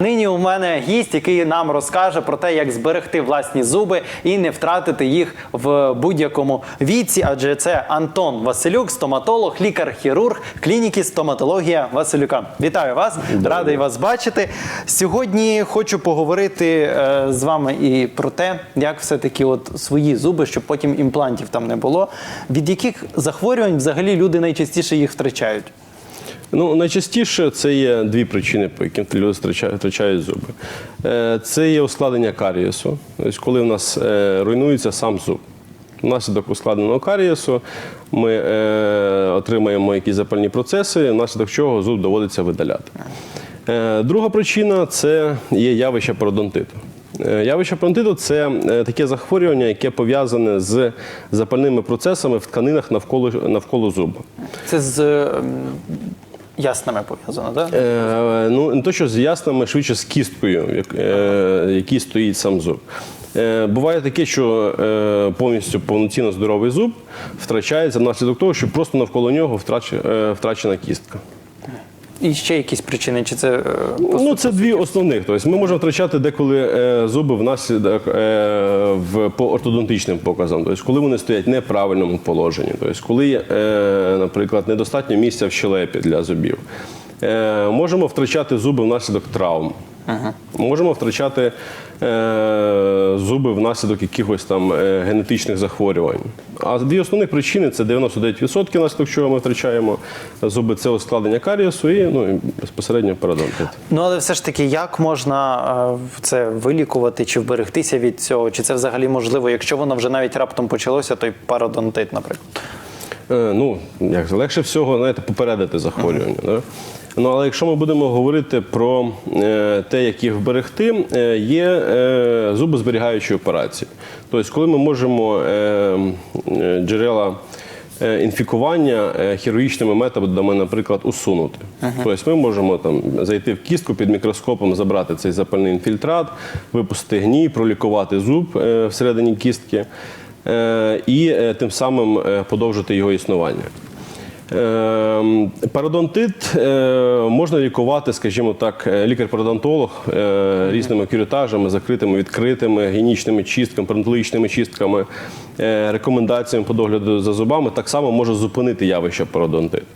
Нині у мене гість, який нам розкаже про те, як зберегти власні зуби і не втратити їх в будь-якому віці. Адже це Антон Василюк, стоматолог, лікар-хірург клініки стоматологія Василюка. Вітаю вас, радий вас бачити. Сьогодні хочу поговорити е, з вами і про те, як все-таки от свої зуби, щоб потім імплантів там не було. Від яких захворювань взагалі люди найчастіше їх втрачають? Ну, найчастіше це є дві причини, по яким люди втрачають, зуби. Е, Це є ускладнення карієсу, тобто коли в нас е, руйнується сам зуб. Внаслідок ускладненого карієсу ми е, отримаємо якісь запальні процеси, внаслідок чого зуб доводиться видаляти. Друга причина це є явище пародонтиту. Явище пародонтиту – це таке захворювання, яке пов'язане з запальними процесами в тканинах навколо, навколо зуба. Це з ем, яснами пов'язано, так? Е, ну, не то, що з яснами, швидше з кісткою, як- е, який стоїть сам зуб. Е, буває таке, що е, повністю повноцінно здоровий зуб втрачається внаслідок того, що просто навколо нього втрач, е, втрачена кістка. І ще якісь причини, чи це е, Ну, це дві основних. Тобто ми можемо втрачати деколи е, зуби внаслідок е, в, по ортодонтичним показам. Тобто, коли вони стоять в неправильному положенні, тобто, коли, е, наприклад, недостатньо місця в щелепі для зубів. Е, можемо втрачати зуби внаслідок травм. Можемо втрачати е, зуби внаслідок якихось там е, генетичних захворювань. А дві основні причини це 99% внаслідок чого ми втрачаємо зуби, це ускладнення карієсу і ну, і безпосередньо парадонтит. Ну, але все ж таки, як можна е, це вилікувати чи вберегтися від цього? Чи це взагалі можливо, якщо воно вже навіть раптом почалося, той пародонтит, наприклад? Е, ну, як легше всього, знаєте, попередити захворювання. Да? Ну, але якщо ми будемо говорити про е, те, як їх вберегти, е, є е, зубозберігаючі операції. Тобто, коли ми можемо джерела інфікування хірургічними методами, наприклад, усунути. Тобто ми можемо там зайти в кістку під мікроскопом, забрати цей запальний інфільтрат, випустити гній, пролікувати зуб всередині кістки і тим самим подовжити його існування. Е, Пародонтит е, можна лікувати, скажімо так, е, лікар-пародонтолог е, різними кюретажами, закритими, відкритими, гігієнічними чистками, пародонтологічними чистками, рекомендаціями по догляду за зубами, так само може зупинити явище пародонтиту.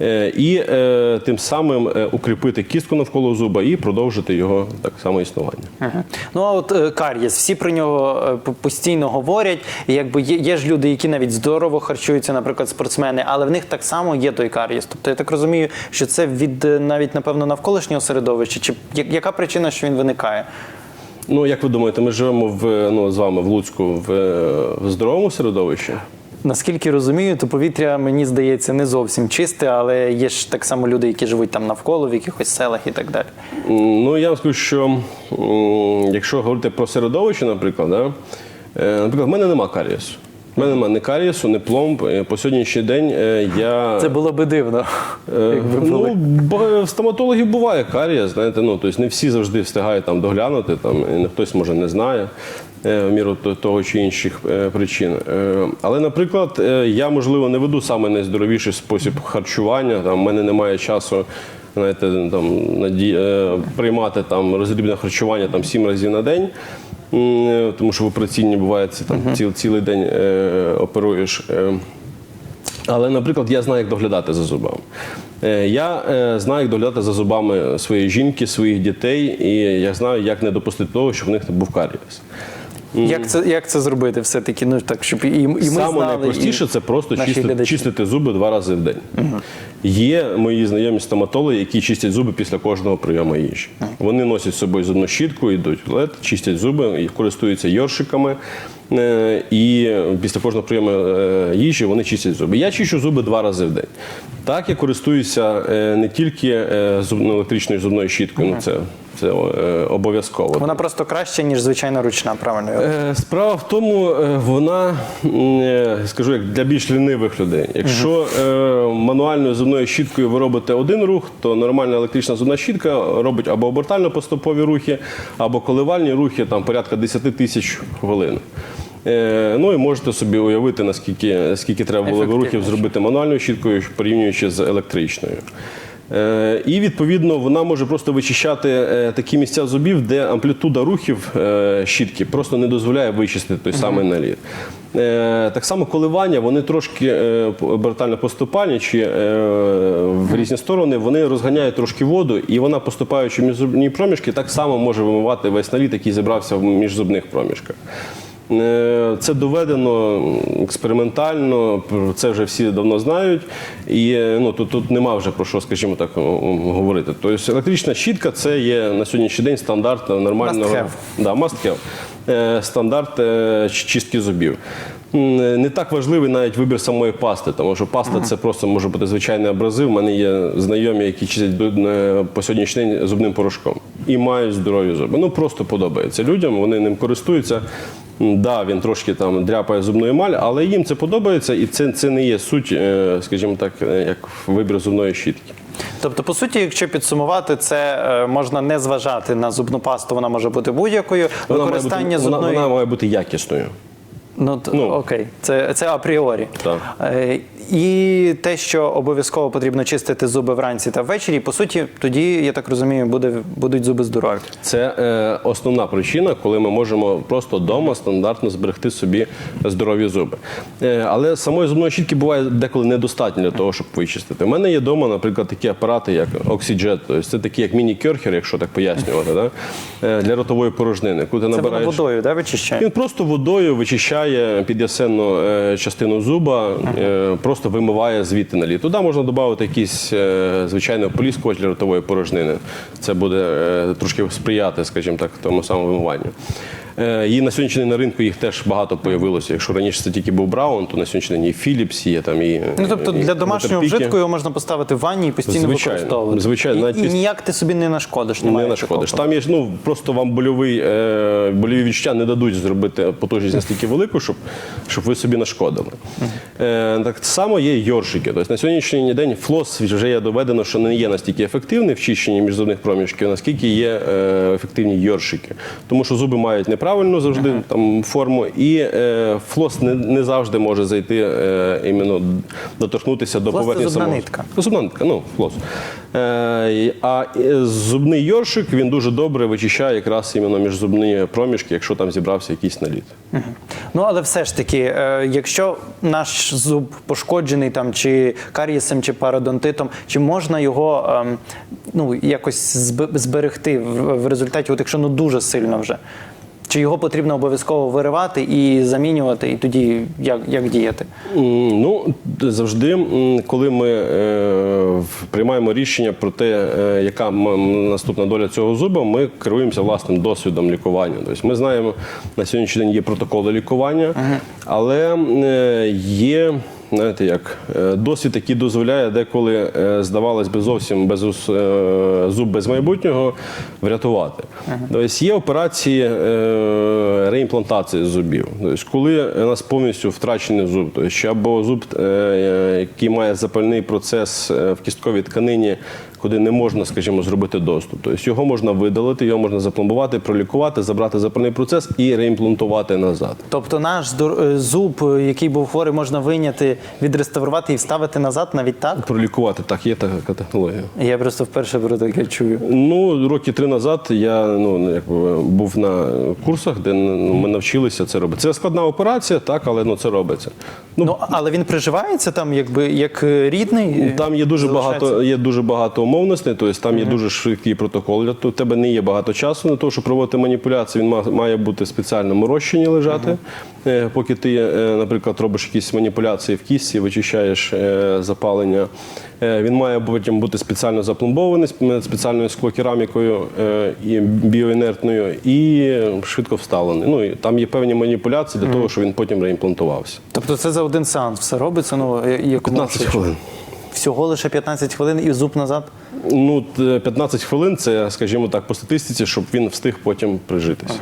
Е, І е, тим самим е, укріпити кістку навколо зуба і продовжити його так само існування. Мгм. Ну а от кар'єс, всі про нього постійно говорять. Якби є, є ж люди, які навіть здорово харчуються, наприклад, спортсмени, але в них так само є той кар'єс. Тобто я так розумію, що це від навіть напевно навколишнього середовища, чи яка причина, що він виникає? Ну, як ви думаєте, ми живемо в ну з вами в Луцьку в, в здоровому середовищі? Наскільки розумію, то повітря мені здається не зовсім чисте, але є ж так само люди, які живуть там навколо в якихось селах і так далі. Ну, я вам скажу, що якщо говорити про середовище, наприклад, да, е, наприклад, в мене нема карієсу. В мене немає ні карієсу, ні пломб. Е, По сьогоднішній день е, я. Це було би дивно. Е, якби Ну, були. в стоматологів буває карія, знаєте, ну, тобто не всі завжди встигають там доглянути, там, і хтось може не знає в міру того чи інших причин. Але, наприклад, я, можливо, не веду саме найздоровіший спосіб харчування, там, в мене немає часу. Знаєте, там, наді... приймати там, розрібне харчування там, сім разів на день, тому що в операційні буває це, там, ціл, цілий день е, оперуєш. Е, але, наприклад, я знаю, як доглядати за зубами. Е, Я е, знаю, як доглядати за зубами своєї жінки, своїх дітей, і я знаю, як не допустити того, щоб в них був карієс. Як це, як це зробити все-таки? Ну так, щоб і, і ми Саме знали, найпростіше і це просто чистити, чистити зуби два рази в день. Є мої знайомі стоматологи, які чистять зуби після кожного прийому їжі. Вони носять з собою зубну щітку, йдуть в туалет, чистять зуби, користуються йоршиками. е, І після кожного прийому е, їжі вони чистять зуби. Я чищу зуби два рази в день. Так я користуюся е, не тільки електричною зубною щіткою, ну це, це обов'язково. Вона просто краще, ніж звичайна ручна, правильно? Справа в тому, вона скажу як для більш лінивих людей. Якщо е, мануальною зубною щіткою ви робите один рух, то нормальна електрична зубна щітка робить або обертально-поступові рухи, або коливальні рухи там порядка 10 тисяч хвилин. Е, Ну і можете собі уявити, наскільки скільки треба було рухів зробити мануальною щіткою, порівнюючи з електричною. Е, І відповідно вона може просто вичищати е, такі місця зубів, де амплітуда рухів е, щітки просто не дозволяє вичистити той самий наліт. Так само коливання, вони трошки обертально поступальні чи в різні сторони, вони розганяють трошки воду, і вона, поступаючи в міжзубні проміжки, так само може вимивати весь наліт, який зібрався в міжзубних проміжках. Е, Це доведено експериментально, це вже всі давно знають. І е, ну, тут, тут нема вже про що, скажімо так, говорити. Тобто електрична щітка це є на сьогоднішній день стандарт нормального Must have. Да, must have. Е, стандарт чистки зубів. Не так важливий навіть вибір самої пасти, тому що паста це просто може бути звичайний абразив. У мене є знайомі, які чистять по сьогоднішній день зубним порошком і мають здорові зуби. Ну просто подобається людям, вони ним користуються. Да, він трошки там дряпає зубну емаль, але їм це подобається, і це, це не є суть, е, скажімо так, е, як вибір зубної щітки. Тобто, по суті, якщо підсумувати, це е, можна не зважати на зубну пасту, вона може бути будь-якою. Вона має, Використання зубної... вона, вона має бути якісною. Ну, Ну. окей, це, це апріорі. Так. Е, і те, що обов'язково потрібно чистити зуби вранці та ввечері, по суті, тоді, я так розумію, буде, будуть зуби здорові. Це е, основна причина, коли ми можемо просто вдома стандартно зберегти собі здорові зуби. Е, але самої зубної щітки буває деколи недостатньо для того, щоб вичистити. У мене є вдома, наприклад, такі апарати, як Oxyjet, тобто це такі як міні-кьорхер, якщо так пояснювати, да? е, для ротової порожнини. Коли ти Це набираєш. водою, да, вичищає? Він просто водою вичищає під'ясенну е, частину зуба, е, просто вимиває звідти наліт. Туди можна додати якийсь е, звичайний ополіскувач для ротової порожнини. Це буде трошки сприяти, скажімо так, тому самому вимиванню. Е, І на сьогоднішній день на ринку їх теж багато появилося. Якщо раніше це тільки був Браун, то на сьогоднішній день і Philips є там і Ну, тобто і для домашнього вжитку його можна поставити в ванні і постійно Звичайно, використовувати. звичайно, І, навіть і ніяк ти собі не нашкодиш. Не нашкодиш. такого. Там є ну просто вам больовий, е, больові відчуття не дадуть зробити потужність настільки велику, щоб, щоб ви собі нашкодили. Е, так само є йоршики. Тобто на сьогоднішній день флос вже є доведено, що не є настільки ефективний в чищенні міжзубних проміжків, наскільки є е, ефективні йоршики. Тому що зуби мають неправильну завжди там форму, і е, флос не, не завжди може зайти е, іменно доторкнутися до Флос це поверхні зубна самого. нитка. Зубна нитка, ну, флос. Е, а е, зубний йоршик він дуже добре вичищає якраз іменно міжзубні проміжки, якщо там зібрався якийсь наліт. Ну але все ж таки, е, якщо наш зуб пошкоджений там чи карієсом, чи пародонтитом, чи можна його ем, ну якось зберегти в, в результаті, от якщо ну дуже сильно вже. Чи його потрібно обов'язково виривати і замінювати, і тоді як, як діяти? Ну, завжди, коли ми е, приймаємо рішення про те, е, яка наступна доля цього зуба, ми керуємося власним досвідом лікування. Тобто ми знаємо, на сьогоднішній день є протоколи лікування, але е, є. Знаєте, як е, досвід, який дозволяє деколи, е, здавалось би, зовсім без е, зуб без майбутнього врятувати. Тобто є операції реімплантації зубів. Тобто, коли у нас повністю втрачений зуб, тобто, або зуб, який має запальний процес в кістковій тканині, куди не можна, скажімо, зробити доступ. Тобто його можна видалити, його можна запломбувати, пролікувати, забрати запальний процес і реімплантувати назад. Тобто наш е, зуб, е, який був хворий, можна вийняти, відреставрувати і вставити назад, навіть так? Пролікувати так, є така технологія. Я просто вперше про таке чую. Ну, роки три назад я ну, якби, був на курсах, де ну, ми навчилися це робити. Це складна операція, так, але ну, це робиться. Ну, Ну, але він приживається там, якби як е, рідний. там є дуже залишається? багато, є дуже багато умовностей, тобто там є дуже швидкий протокол. Для того, у тебе не є багато часу на те, щоб проводити маніпуляції. Він ма- має бути в спеціальному розчині лежати. Е, Поки ти, е, наприклад, робиш якісь маніпуляції в кісті, вичищаєш е, запалення. Він має потім бути спеціально запломбований сп- спеціальною склокерамікою і біоінертною і швидко вставлений. Ну і там є певні маніпуляції для того, щоб він потім реімплантувався. Тобто це за один сеанс все робиться, ну якому 15 хвилин. Всього лише 15 хвилин і зуб назад. Ну, 15 хвилин це, скажімо так, по статистиці, щоб він встиг потім прижитися.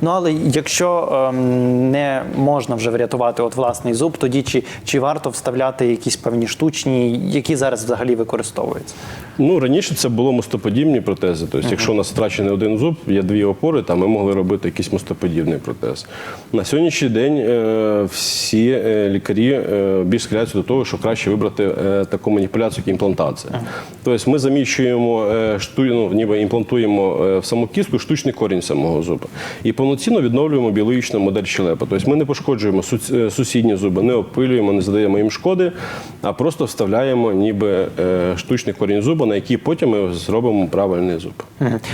Ну але якщо ем, не можна вже врятувати от власний зуб, тоді чи, чи варто вставляти якісь певні штучні, які зараз взагалі використовуються? Ну, раніше це було мостоподібні протези. Тобто, якщо у нас втрачений один зуб, є дві опори, там ми могли робити якийсь мостоподібний протез. На сьогоднішній день е, всі е, лікарі е, більш схиляються до того, що краще вибрати е, таку маніпуляцію, як імплантація. Тобто ми заміщуємо е, ну, ніби імплантуємо е, в саму кістку штучний корінь самого зуба. І повноцінно відновлюємо біологічну модель щелепа. Тобто ми не пошкоджуємо е, сусідні зуби, не опилюємо, не задаємо їм шкоди, а просто вставляємо ніби штучний корінь зуба, на який потім ми зробимо правильний зуб.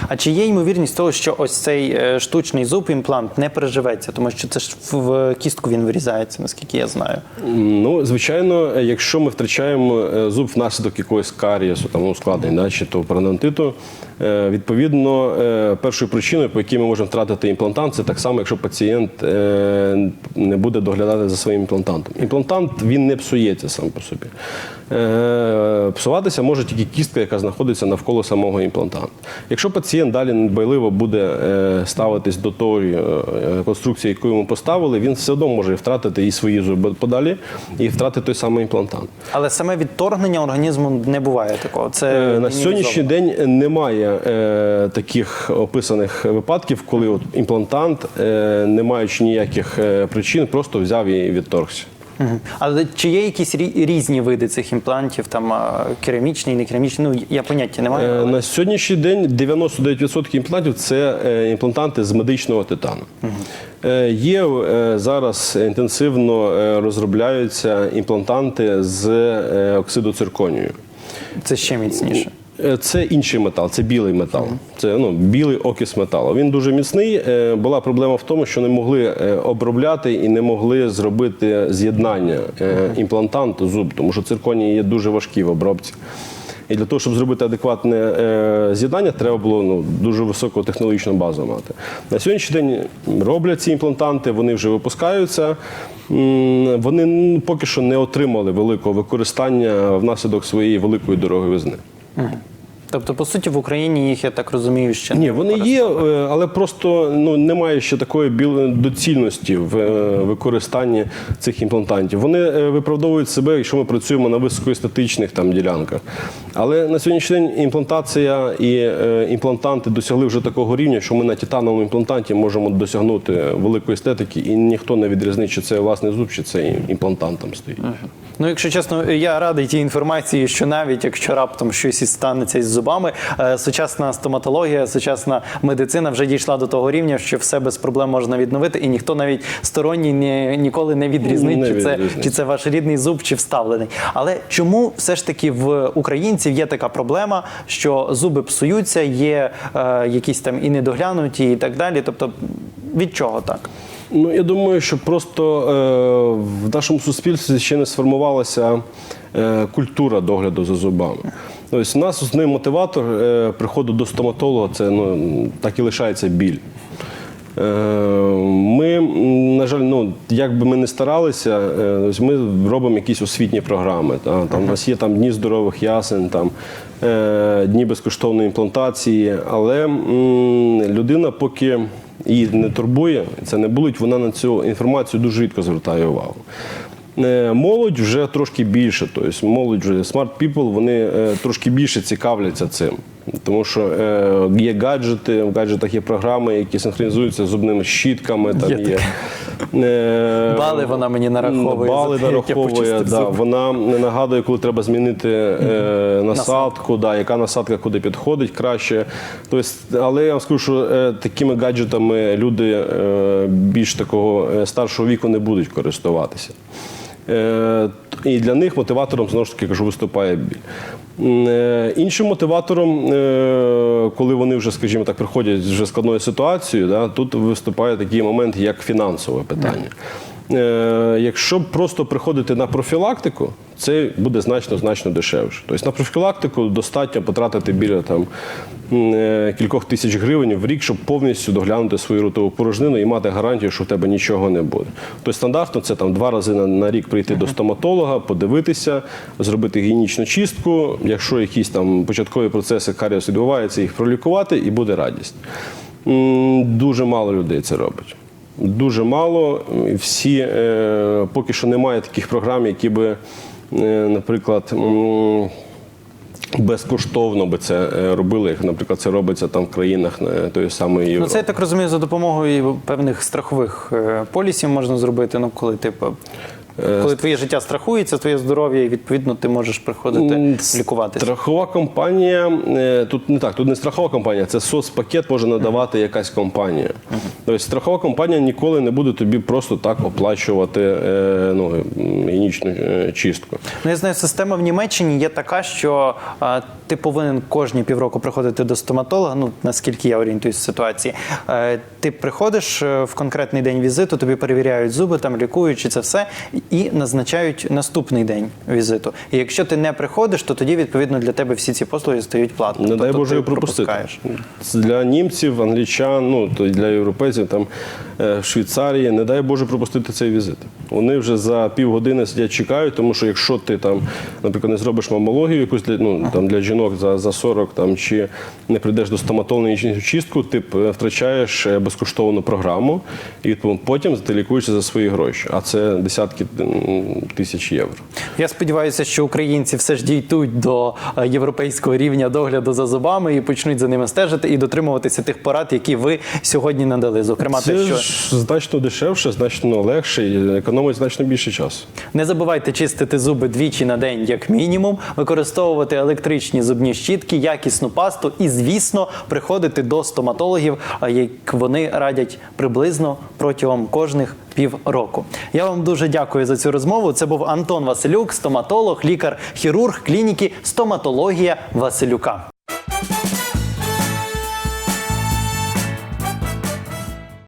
А чи є ймовірність того, що ось цей штучний зуб, імплант не переживеться, тому що це ж в- кістку він вирізається, наскільки я знаю. Ну, звичайно, якщо ми втрачаємо зуб внаслідок якогось карієсу, там ну, ускладнень, да, чи то парадонтиту, е, відповідно, е, першою причиною, по якій ми можемо втратити імплантант, це так само, якщо пацієнт е, не буде доглядати за своїм імплантантом. Імплантант він не псується сам по собі. Псуватися може тільки кістка, яка знаходиться навколо самого імплантанту. Якщо пацієнт далі недбайливо буде ставитись до тої конструкції, яку йому поставили, він все одно може втратити і свої зуби подалі, і втратити той самий імплантант. Але саме відторгнення організму не буває такого. Це На сьогоднішній день немає е, таких описаних випадків, коли от імплантант, е, не маючи ніяких е, причин, просто взяв і відторгся. Але чи є якісь різні види цих імплантів, там а, керамічні, не керамічні? Ну я поняття не маю. Е, але- На сьогоднішній день 99% імплантів це е, імплантанти з медичного титану. Е, Є е, зараз інтенсивно е, розробляються імплантанти з е, оксиду цирконію. Це ще міцніше. Е, Це інший метал, це білий метал. Це ну, білий окіс металу. Він дуже міцний. Е, Була проблема в тому, що не могли е, обробляти і не могли зробити з'єднання імплантанту зуб, тому що цирконії є дуже важкі в обробці. І для того, щоб зробити адекватне е, з'єднання, треба було ну, дуже високу технологічну базу мати. На сьогоднішній день роблять ці імплантанти, вони вже випускаються. Вони поки що не отримали великого використання внаслідок своєї великої дороговизни. Тобто, по суті, в Україні їх, я так розумію, ще Ні, вони є, е, але просто ну немає ще такої доцільності в е, використанні цих імплантантів. Вони е, виправдовують себе, якщо ми працюємо на високоестетичних там ділянках. Але на сьогоднішній день імплантація і імплантанти досягли вже такого рівня, що ми на титановому імплантанті можемо досягнути великої естетики, і ніхто не відрізнить, чи це власний зуб, чи це імплантант там стоїть. Ну, якщо чесно, я радий тій інформації, що навіть якщо раптом щось і станеться із зубами, е, сучасна стоматологія, сучасна медицина вже дійшла до того рівня, що все без проблем можна відновити, і ніхто навіть сторонній ні, ніколи не відрізнить, Не чи, це, відрізнить. чи це ваш рідний зуб, чи вставлений. Але чому все ж таки в українців є така проблема, що зуби псуються, є е, якісь там і недоглянуті, і так далі? Тобто від чого так? Ну, я думаю, що просто е, в нашому суспільстві ще не сформувалася е, культура догляду за зубами. Тобто, у нас основний мотиватор е, приходу до стоматолога це ну, так і лишається біль. Е, Ми, на жаль, ну, як би ми не старалися, е, ось ми робимо якісь освітні програми. Та, там, У нас є там дні здорових ясен, там, е, дні безкоштовної імплантації, але людина поки її не турбує, це не болить, вона на цю інформацію дуже рідко звертає увагу. Е, Молодь вже трошки більше, тобто молодь вже smart people, вони е, трошки більше цікавляться цим. Тому що е, є гаджети, в гаджетах є програми, які синхронізуються з зубними щітками. Там Є є, Бали вона мені нараховує, Бали за те, як я нараховує, почистив да, зуби. вона не нагадує, коли треба змінити е, насадку, да, яка насадка куди підходить краще. Тобто, але я вам скажу, що е, такими гаджетами люди е, більш такого е, старшого віку не будуть користуватися. Е, І для них мотиватором знову ж таки кажу, виступає біль. Е, Іншим мотиватором, е, коли вони вже, скажімо так, приходять з вже складною ситуацією, да, тут виступає такий момент, як фінансове питання. Е, Якщо просто приходити на профілактику, це буде значно значно дешевше. Тобто на профілактику достатньо потратити біля там кількох тисяч гривень в рік, щоб повністю доглянути свою ротову порожнину і мати гарантію, що в тебе нічого не буде. Тобто стандартно це там два рази на, на рік прийти до стоматолога, подивитися, зробити гігієнічну чистку. Якщо якісь там початкові процеси каріус відбуваються, їх пролікувати, і буде радість. Дуже мало людей це робить. Дуже мало. Всі е, поки що немає таких програм, які би, е, наприклад, безкоштовно би це е, робили, як, наприклад, це робиться там в країнах е, тої самої Ну, це я так розумію, за допомогою певних страхових е, полісів можна зробити. Ну, коли типу, коли твоє життя страхується, твоє здоров'я, і відповідно ти можеш приходити лікуватися. Страхова компанія е, тут не так, тут не страхова компанія, це соцпакет може надавати якась компанія. Тобто страхова компанія ніколи не буде тобі просто так оплачувати е, ну, гігієнічну е, чистку. Ну, я знаю, система в Німеччині є така, що ти повинен кожні півроку приходити до стоматолога. Ну наскільки я орієнтуюсь в ситуації. Е, ти приходиш е, в конкретний день візиту, тобі перевіряють зуби, там лікують і це все, і назначають наступний день візиту. І якщо ти не приходиш, то тоді відповідно для тебе всі ці послуги стають платними. Не дай Тобто Боже ти пропустити. Для німців, англічан, ну то для європейців там е, Швейцарії, не дай Боже пропустити цей візит. Вони вже за півгодини сидять, чекають, тому що якщо ти там, наприклад, не зробиш мамологію, якусь для ну там для жінок за, за 40 там чи не прийдеш до стоматолога на чистку, ти втрачаєш е, безкоштовну програму, і потім ти лікуєшся за свої гроші. А це десятки тисяч євро. Я сподіваюся, що українці все ж дійдуть до е, європейського рівня догляду за зубами і почнуть за ними стежити і дотримуватися тих порад, які ви сьогодні надали. Зокрема, те, що ж значно дешевше, значно легше і економить значно більше часу. не забувайте чистити зуби двічі на день, як мінімум, використовувати електричні зубні щітки, якісну пасту і, звісно, приходити до стоматологів, як вони радять приблизно протягом кожних півроку. Я вам дуже дякую за цю розмову. Це був Антон Василюк, стоматолог, лікар-хірург клініки стоматологія Василюка.